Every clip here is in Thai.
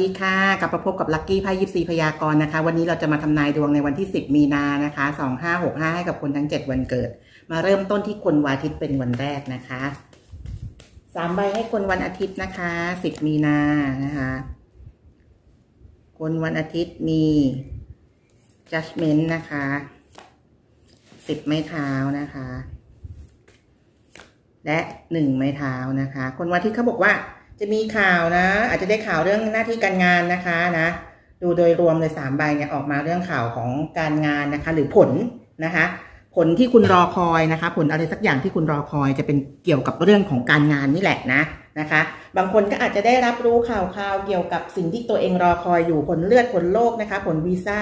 สวัสดีค่ะ กลับมาพบกับลัคกี้ไพ่ยิปซีพยากรณ์นะคะ วันนี้เราจะมาทำนายดวงในวันที่ 10 มีนานะคะ2565 ให้กับคนทั้ง 7 วันเกิด มาเริ่มต้นที่คนวันอาทิตย์เป็นวันแรกนะคะสามใบให้คนวันอาทิตย์นะคะ 10 มีนานะคะ คนวันอาทิตย์มี judgment นะคะ 10 ไม้เท้านะคะ และหนึ่งไม้เท้านะคะ คนวันอาทิตย์เขาบอกว่า จะมีข่าวนะ อาจจะได้ข่าวเรื่องหน้าที่การงานนะคะนะ ดูโดยรวมเลยสามใบเนี่ยออกมาเรื่องข่าวของการงานนะคะ หรือผลนะคะ ผลที่คุณรอคอยนะคะ ผลอะไรสักอย่างที่คุณรอคอยจะเป็นเกี่ยวกับเรื่องของการงานนี่แหละนะนะคะ บางคนก็อาจจะได้รับรู้ข่าวข่าวเกี่ยวกับสิ่งที่ตัวเองรอคอยอยู่ผลเลือดผลโรคนะคะ ผลวีซ่า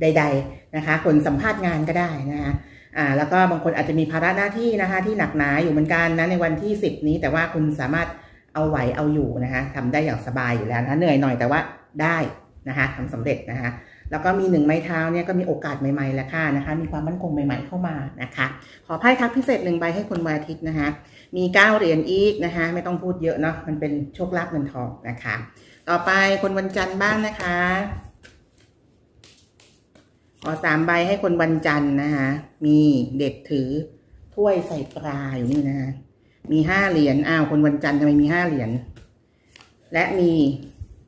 ใด ๆนะคะ ผลสัมภาษณ์งานก็ได้นะคะอ่าแล้วก็บางคนอาจจะมีภาระหน้าที่นะคะ ที่หนักหนาอยู่เหมือนกันนะในวันที่ 10 นี้แต่ว่าคุณสามารถ เอาไหวเอาอยู่นะคะทำได้อย่างสบายอยู่แล้วนะเหนื่อยหน่อยแต่ว่าได้นะคะทำสำเร็จนะคะแล้วก็มีหนึ่งไม้เท้าเนี่ยก็มีโอกาสใหม่ๆแล้วค่ะนะคะ มีความมั่นคงใหม่ๆเข้ามานะคะ ขอไพ่ทักพิเศษหนึ่งใบให้คนวันอาทิตย์นะคะ มีเก้าเหรียญอีกนะคะ ไม่ต้องพูดเยอะเนาะมันเป็นโชคลาภเงินทองนะคะ ต่อไปคนวันจันทร์บ้างนะคะขอสามใบให้คนวันจันทร์นะคะ มีเด็กถือถ้วยใส่ปลาอยู่นี่นะคะ มีห้าเหรียญอ้าวคนวันจันทร์ทำไมมีห้าเหรียญและมี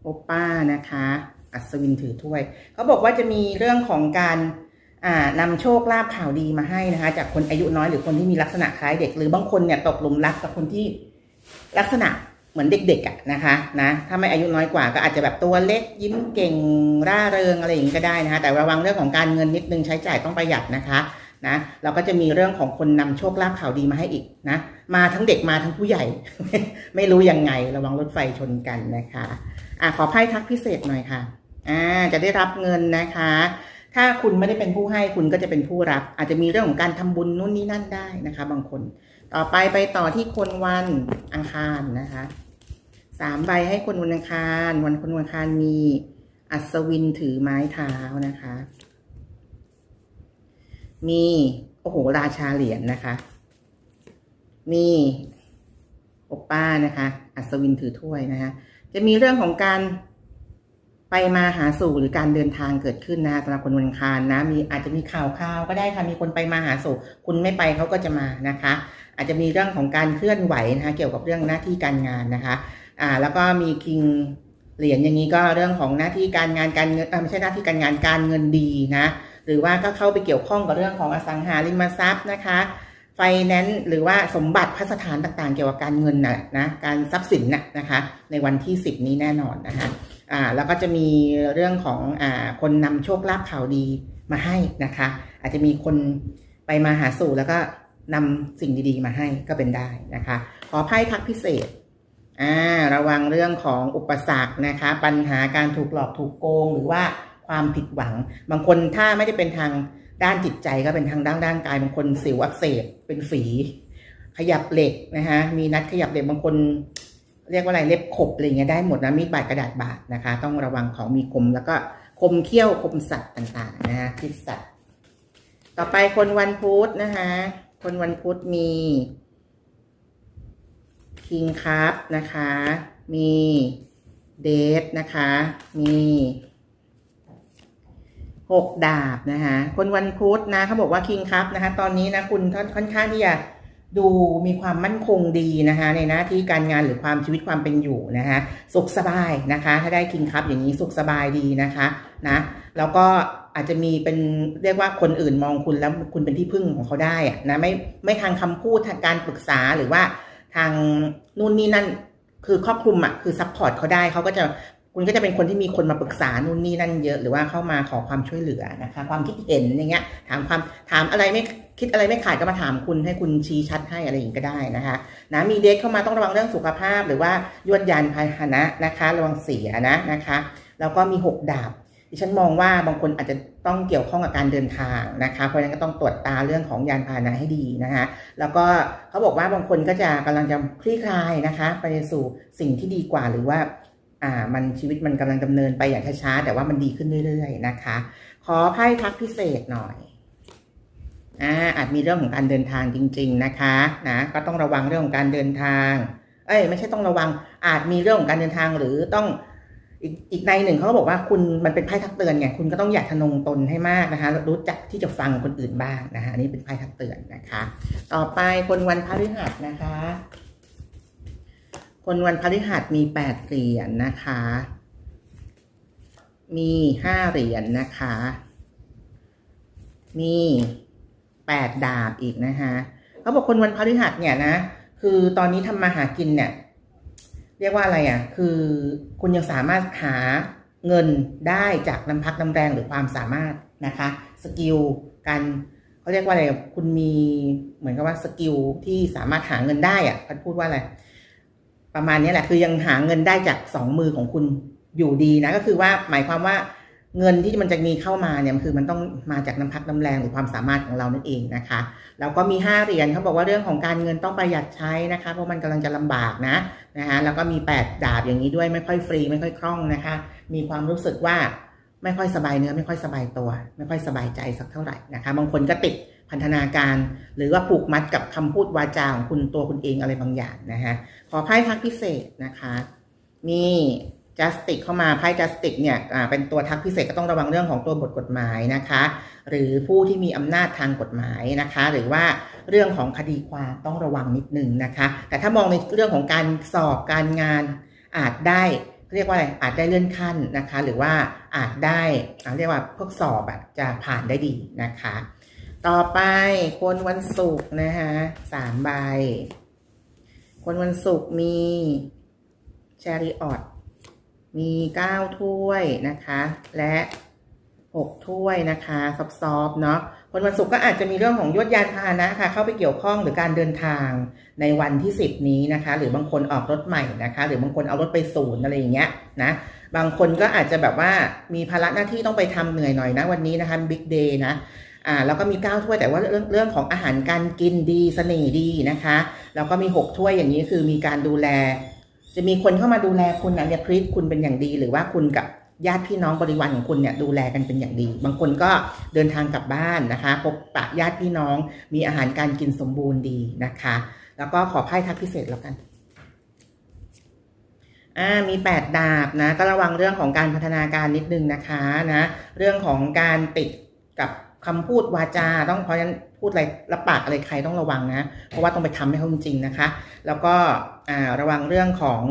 โอป้านะคะ อัศวินถือถ้วยเขาบอกว่าจะมีเรื่องของการอ่านำโชคลาภข่าวดีมาให้นะคะ จากคนอายุน้อยหรือคนที่มีลักษณะคล้ายเด็ก หรือบางคนเนี่ยตกหลุมรักกับคนที่ลักษณะเหมือนเด็กๆอะนะคะนะถ้าไม่อายุน้อยกว่าก็อาจจะแบบตัวเล็กยิ้มเก่งร่าเริงอะไรอย่างนี้ก็ได้นะคะแต่ระวังเรื่องของการเงินนิดนึงใช้จ่ายต้องประหยัดนะคะ นะเราก็จะมีเรื่องของคนนำโชคลาภข่าวดีมาให้อีกนะมาทั้งเด็กมาทั้งผู้ใหญ่ ไม่รู้ยังไงระวังรถไฟชนกันนะคะอะขอไพ่ทักพิเศษหน่อยค่ะอ่าจะได้รับเงินนะคะ ถ้าคุณไม่ได้เป็นผู้ให้คุณก็จะเป็นผู้รับ อาจจะมีเรื่องของการทำบุญนู่นนี่นั่นได้นะคะ บางคน ต่อไปไปต่อที่คนวันอังคารนะคะสามใบให้คนวันอังคาร วันคนวันอังคารมีอัศวินถือไม้เท้านะคะ มีโอ้โหราชาเหรียญนะคะ มีโอป้านะคะ อัศวินถือถ้วยนะคะ จะมีเรื่องของการไปมาหาสู่หรือการเดินทางเกิดขึ้นนะคะสำหรับคนวันคารนะ มีอาจจะมีข่าวข่าวก็ได้ค่ะมีคนไปมาหาสู่ คุณไม่ไปเขาก็จะมานะคะ อาจจะมีเรื่องของการเคลื่อนไหวนะคะ เกี่ยวกับเรื่องหน้าที่การงานนะคะ อ่า แล้วก็มีคิงเหรียญอย่างนี้ก็เรื่องของหน้าที่การงานการเงินไม่ใช่หน้าที่การงานการเงินดีนะ หรือว่าก็เข้าไปเกี่ยวข้องกับเรื่องของอสังหาริมทรัพย์นะคะไฟแนนซ์หรือว่าสมบัติพัสถานต่างๆ เกี่ยวกับการเงินน่ะนะการทรัพย์สินน่ะนะคะ ในวันที่ 10 นี้แน่นอนนะคะอ่าแล้วก็จะมีเรื่องของอ่าคนนำโชคลาภข่าวดีมาให้นะคะ อาจจะมีคนไปมาหาสู่แล้วก็นำสิ่งดีๆ มาให้ก็เป็นได้นะคะ ขอไพ่ทักพิเศษอ่าระวังเรื่องของอุปสรรคนะคะ ปัญหาการถูกหลอกถูกโกงหรือว่า ความผิดหวัง บางคนถ้าไม่ได้เป็นทางด้านจิตใจก็เป็นทางด้านร่างกายบางคนสิวอักเสบเป็นฝี ขยับเหล็กนะคะมีนัดขยับเหล็กบางคน เรียกว่าอะไรเล็บขบอะไรเงี้ยได้หมดนะมีดบาดกระดาษบาดนะคะ ต้องระวังของมีคมแล้วก็คมเขี้ยวคมสัตว์ต่างๆนะคะพิษสัตว์ต่อไปคนวันพุธนะคะคนวันพุธมีคิงคัพนะคะ มีเดทนะคะ มี หกดาบนะคะคนวันพุธนะเขาบอกว่าคิงคัพนะคะ ตอนนี้นะคุณค่อนข้างที่จะดูมีความมั่นคงดีนะคะ ในหน้าที่การงานหรือความชีวิตความเป็นอยู่นะคะสุขสบายนะคะ ถ้าได้คิงคัพอย่างนี้สุขสบายดีนะคะนะแล้วก็อาจจะมีเป็นเรียกว่าคนอื่นมองคุณแล้วคุณเป็นที่พึ่งของเขาได้นะไม่ไม่ทางคำพูดทางการปรึกษาหรือว่าทางนู่นนี่นั่นคือครอบคลุมอะคือซัพพอร์ตเขาได้เขาก็จะ คุณก็จะเป็นคนที่มีคนมาปรึกษานู่นนี่นั่นเยอะ หรือว่าเข้ามาขอความช่วยเหลือนะคะ ความคิดเห็นอย่างเงี้ย ถามความถามอะไรไม่คิดอะไรไม่ขาดก็มาถามคุณให้คุณชี้ชัดให้อะไรอย่างก็ได้นะคะนะมีเดทเข้ามาต้องระวังเรื่องสุขภาพ หรือว่ายวดยานพาหนะนะคะ ระวังเสียนะนะคะแล้วก็มีหกดาบดิฉันมองว่าบางคนอาจจะต้องเกี่ยวข้องกับการเดินทางนะคะ เพราะฉะนั้นก็ต้องตรวจตาเรื่องของยานพาหนะให้ดีนะคะ แล้วก็เขาบอกว่าบางคนก็จะกำลังจะคลี่คลายนะคะ ไปสู่สิ่งที่ดีกว่าหรือว่า อ่ามันชีวิตมันกำลังดำเนินไปอย่างช้าๆแต่ว่ามันดีขึ้นเรื่อยๆนะคะ ขอไพ่ทักพิเศษหน่อยอ่าอาจมีเรื่องของการเดินทางจริง ๆนะคะนะก็ต้องระวังเรื่องของการเดินทาง เอ้ยไม่ใช่ต้องระวังอาจมีเรื่องของการเดินทางหรือต้องอีกอีกในหนึ่งเขาก็บอกว่าคุณมันเป็นไพ่ทักเตือนไงคุณก็ต้องอย่าทะนงตนให้มากนะคะ รู้จักที่จะฟังคนอื่นบ้างนะคะอันนี้เป็นไพ่ทักเตือนนะคะ ต่อไปคนวันพฤหัสนะคะ คนวันพฤหัสมีแปดเหรียญนะคะ มีห้าเหรียญนะคะ มีแปดดาบอีกนะคะเขาบอกคนวันพฤหัสเนี่ยนะ คือตอนนี้ทำมาหากินเนี่ย เรียกว่าอะไรอะ คือคุณยังสามารถหาเงินได้จากน้ำพักน้ำแรงหรือความสามารถนะคะ สกิลการเขาเรียกว่าอะไร คุณมีเหมือนกับว่าสกิลที่สามารถหาเงินได้อะพัดพูดว่าอะไร ประมาณนี้แหละคือยังหาเงินได้จากสองมือของคุณอยู่ดีนะก็คือว่าหมายความว่าเงินที่มันจะมีเข้ามาเนี่ยคือมันต้องมาจากน้ำพักน้ำแรงหรือความสามารถของเรานั่นเองนะคะแล้วก็มี 5เหรียญเขาบอกว่าเรื่องของการเงินต้องประหยัดใช้นะคะเพราะมันกำลังจะลำบากนะนะคะแล้วก็มี 8 ดาบอย่างนี้ด้วยไม่ค่อยฟรีไม่ค่อยคล่องนะคะ มีความรู้สึกว่าไม่ค่อยสบายเนื้อไม่ค่อยสบายตัว ไม่ค่อยสบายใจสักเท่าไหร่นะคะ บางคนก็ติด พันธนาการ หรือว่าผูกมัดกับคำพูดวาจาของคุณตัวคุณเองอะไรบางอย่างนะคะขอไพ่ทักพิเศษนะคะมีจัสติกเข้ามาไพ่จัสติกเนี่ยอ่าเป็นตัวทักพิเศษก็ต้องระวังเรื่องของตัวบทกฎหมายนะคะ หรือผู้ที่มีอำนาจทางกฎหมายนะคะ หรือว่าเรื่องของคดีความต้องระวังนิดนึงนะคะ แต่ถ้ามองในเรื่องของการสอบการงานอาจได้เรียกว่าอะไรอาจได้เลื่อนขั้นนะคะ หรือว่าอาจได้เรียกว่าพวกสอบอะจะผ่านได้ดีนะคะ ต่อไปคนวันศุกร์นะคะสามใบ คนวันศุกร์มีชริออตมีเก้าถ้วยนะคะ และหกถ้วยนะคะซอฟๆเนาะคนวันศุกร์ก็อาจจะมีเรื่องของยวดยานพาหนะค่ะเข้าไปเกี่ยวข้องหรือการเดินทางในวันที่10นี้นะคะ หรือบางคนออกรถใหม่นะคะ หรือบางคนเอารถไปศูนย์อะไรอย่างเงี้ยนะบางคนก็อาจจะแบบว่ามีภาระหน้าที่ต้องไปทำเหนื่อยหน่อยนะวันนี้นะคะบิ๊กเดย์นะ อ่าแล้วก็มี9ถ้วยแต่ว่าเรื่องเรื่องของอาหารการกินดีเสน่ห์ดีนะคะ แล้วก็มี 6 ถ้วยอย่างนี้คือมีการดูแล จะมีคนเข้ามาดูแลคุณนะเนี่ยคริสคุณเป็นอย่างดี หรือว่าคุณกับญาติพี่น้องบริวารของคุณเนี่ยดูแลกันเป็นอย่างดี บางคนก็เดินทางกลับบ้านนะคะ พบปะญาติพี่น้อง มีอาหารการกินสมบูรณ์ดีนะคะ แล้วก็ขอไพ่ทักพิเศษแล้วกันอ่ามีแปดดาบนะ ก็ระวังเรื่องของการพัฒนาการนิดนึงนะคะนะ เรื่องของการติดกับ คำพูดวาจาต้องเพราะฉะนั้นพูดอะไรรับปากอะไรใครต้องระวังนะ เพราะว่าต้องไปทำให้เขาจริงนะคะ แล้วก็ระวังเรื่องของ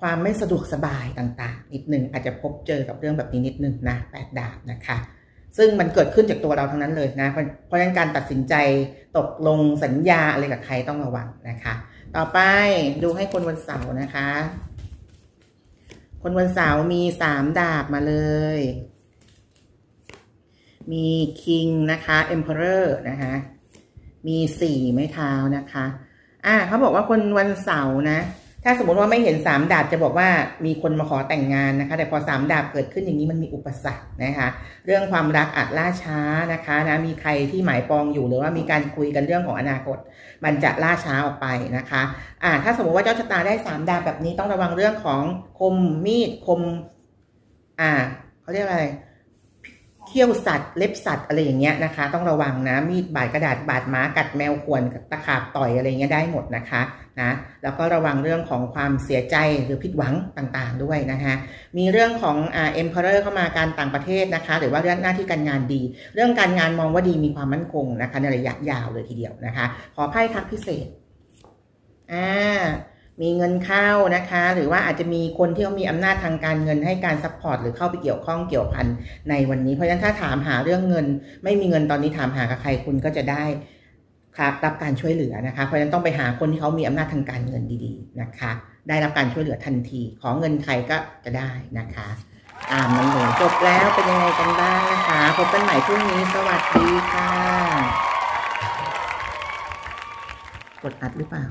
ความไม่สะดวกสบายต่างๆ นิดนึงอาจจะพบเจอกับเรื่องแบบนี้นิดนึงนะแปดดาบนะคะ ซึ่งมันเกิดขึ้นจากตัวเราทั้งนั้นเลยนะ เพราะฉะนั้นการตัดสินใจตกลงสัญญาอะไรกับใครต้องระวังนะคะ ต่อไปดูให้คนวันเสาร์นะคะ คนวันเสาร์มีสามดาบมาเลย มี King นะคะ Emperor นะคะ มีสี่ไม้เท้านะคะ อ่าเขาบอกว่าคนวันเสาร์นะ ถ้าสมมติว่าไม่เห็นสามดาบจะบอกว่ามีคนมาขอแต่งงานนะคะ แต่พอสามดาบเกิดขึ้นอย่างนี้มันมีอุปสรรคนะคะ เรื่องความรักอาจล่าช้านะคะนะมีใครที่หมายปองอยู่หรือว่ามีการคุยกันเรื่องของอนาคต มันจะล่าช้าออกไปนะคะ อ่า ถ้าสมมติว่าเจ้าชะตาได้สามดาบแบบนี้ต้องระวังเรื่องของคมมีดคม อ่าเขาเรียกอะไร เขี้ยวสัตว์ เล็บสัตว์อะไรอย่างเงี้ยนะคะ ต้องระวังนะ มีดบาดกระดาษบาดม้ากัดแมวข่วนตะขาบต่อยอะไรเงี้ยได้หมดนะคะนะแล้วก็ระวังเรื่องของความเสียใจหรือผิดหวังต่างๆด้วยนะคะมีเรื่องของอ่าเอ็มเพอเรอร์เข้ามาการต่างประเทศนะคะ หรือว่าเรื่องหน้าที่การงานดี เรื่องการงานมองว่าดีมีความมั่นคงนะคะในระยะยาวเลยทีเดียวนะคะ ขอไพ่ทักพิเศษอ่า มีเงินเข้านะคะ หรือว่าอาจจะมีคนที่เขามีอำนาจทางการเงินให้การซัพพอร์ตหรือเข้าไปเกี่ยวข้องเกี่ยวพันในวันนี้ เพราะฉะนั้นถ้าถามหาเรื่องเงิน ไม่มีเงินตอนนี้ถามหากับใครคุณก็จะได้ครับรับการช่วยเหลือนะคะ เพราะฉะนั้นต้องไปหาคนที่เขามีอำนาจทางการเงินดีๆนะคะ ได้รับการช่วยเหลือทันที ขอเงินใครก็จะได้นะคะตามนั้นเลยจบแล้วเป็นยังไงกันบ้างนะคะพบกันใหม่พรุ่งนี้สวัสดีค่ะ กดอัดหรือเปล่า